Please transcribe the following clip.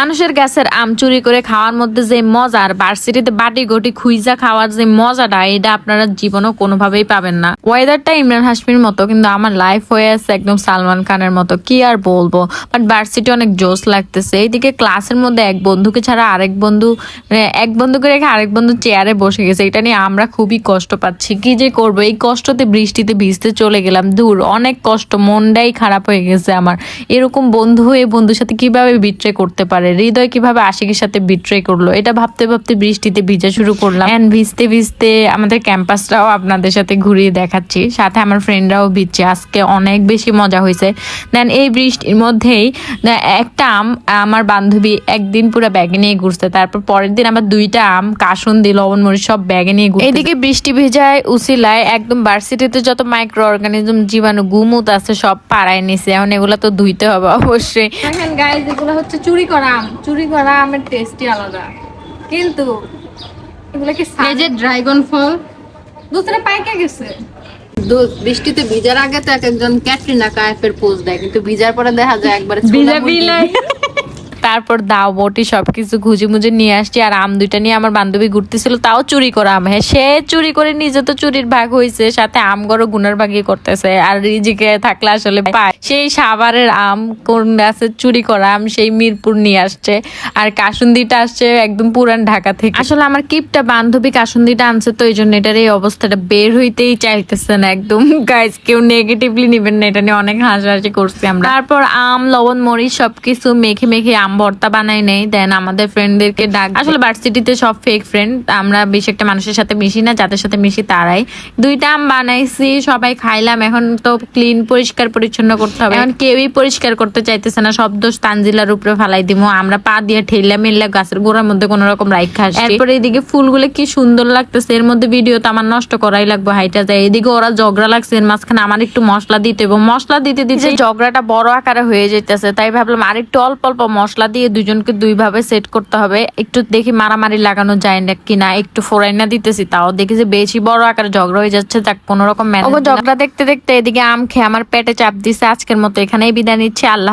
মানুষের গাছের আম চুরি করে খাওয়ার মধ্যে যে মজা আর ভার্সিটিতে বাটি গটি খুইজা খাওয়ার যে মজাটা, এটা আপনারা জীবনও কোনোভাবেই পাবেন না। ওয়েদারটা ইমরান হাসমির মতো, কিন্তু আমার লাইফ হয়ে আছে একদম সালমান খানের মতো। কি আর বলব? বাট ভার্সিটি অনেক জোস লাগতেছে। এইদিকে ক্লাসের মধ্যে এক বন্ধুকে ছাড়া আরেক বন্ধু মানে এক বন্ধুকে রেখে আরেক বন্ধু চেয়ারে বসে গেছে। এটা নিয়ে আমরা খুবই কষ্ট পাচ্ছি। কি যে করব? এই কষ্টতে বৃষ্টিতে ভিজতে চলে গেলাম। দূর, অনেক কষ্ট, মনটাই খারাপ হয়ে গেছে আমার। এরকম বন্ধু হয়ে বন্ধুর সাথে কীভাবে বিট্রে করতে পারে? হৃদয় কীভাবে আশিকের সাথে বিট্রে করল? এটা ভাবতে ভাবতে বৃষ্টিতে ভিজা শুরু করলাম। And ভিজতে ভিজতে আমাদের ক্যাম্পাসটাও আপনাদের সাথে ঘুরিয়ে দেখাচ্ছি। সাথে আমার ফ্রেন্ডরাও ভিজছে। আজকে অনেক বেশি মজা হয়েছে। দেন এই বৃষ্টির মধ্যেই একটা আম আমার বান্ধবী একদিন পুরো ব্যাগে নিয়ে ঘুরছে। তারপর পরের দিন আবার দুইটা আম কাসুন্দি লবণ মরিচ সব ব্যাগে নিয়ে ঘুরছে এদিকে বৃষ্টি ভেজায় উসিলায় একদম ভার্সিটিতে যত মাইক্রো অর্গানিজম জীবাণু গুমুত আছে সব পাড়ায় নিছে। এখন এগুলো তো ধুইতে হবে অবশ্যই। গাইজ এগুলো হচ্ছে চুরি করা আম চুরি করা আমের টেস্টই আলাদা। কিন্তু এগুলো কি এই যে ড্রাগন ফল। দুসরে পাইকে গেছে। বৃষ্টিতে ভিজার আগে তো এক একজন ক্যাটরিনা কায়েফের পোজ দেয় কিন্তু ভিজার পরে দেখা যায় একবারে ভিজা বিলাই। তারপর দাও বটি সবকিছু খুঁজে মুজে নিয়ে আসছি আর আম দুইটা নিয়ে আমার বান্ধবী ঘুরতেছিল তাও চুরি করা আম। হ্যাঁ সে চুরি করে নিজে তো চুরির ভাগ হয়েছে সাথে আম গড় গুনার ভাগই করতেছে আর রিজিকে থাকলে আসলে পায়। সেই সাভারের আম কোন আছে চুরি করা আম সেই মিরপুর নিয়ে আসছে আর কাসুন্দিটা আসছে একদম পুরান ঢাকা থেকে। আসলে আমার কিপটা বান্ধবী কাসুন্দিটা আনছে তো এই জন্য এটার এই অবস্থাটা বের হইতেই চাইতেছে না একদম। গাইজ কেউ নেগেটিভলি নিবেন না এটা নিয়ে অনেক হাসাহাসি করছি আমরা। তারপর আম লবণ মরিচ সবকিছু মেখে মেখে আম ভর্তা বানাই নেই দেন আমাদের ফ্রেন্ডদেরকে ডাক আসলে ভার্সিটিতে সব ফেক ফ্রেন্ড আমরা বেশি একটা মানুষের সাথে মিশি না যাদের সাথে মিশি তারাই। দুইটা আম বানাইছি সবাই খাইলাম এখন তো ক্লিন পরিষ্কার পরিচ্ছন্ন করতে হবে। এখন কেউই পরিষ্কার করতে চাইতেছে না সব দোষ তানজিলার উপরে ফালাই দিব আমরা পা দিয়ে ঠেলা মেললা গাছের গোড়ার মধ্যে কোন রকম রাইখ খাসছি এরপরে এদিকে ফুলগুলো কি সুন্দর লাগতেছে এর মধ্যে ভিডিও তো আমার নষ্ট করাই লাগবে হাইটা যায়। এদিকে ওরা ঝগড়া লাগছে এর মাঝখানে আমার একটু মশলা দিতে এবং মশলা দিতে দিতে ঝগড়াটা বড় আকারে হয়ে যেতেছে তাই ভাবলাম আর একটু অল্প অল্প মশলা দিয়ে দুজনকে দুই ভাবে সেট করতে হবে। একটু দেখি মারামারি লাগানো যায় না কিনা একটু ফোরাইনা দিতেছি তাও দেখি যে বেশি বড় আকারে ঝগড়া হয়ে যাচ্ছে যাক কোনো রকম ঝগড়া দেখতে দেখতে এদিকে আম খেয়ে আমার পেটে চাপ দিছে আজকের মতো এখানেই বিদায় নিচ্ছি আল্লাহ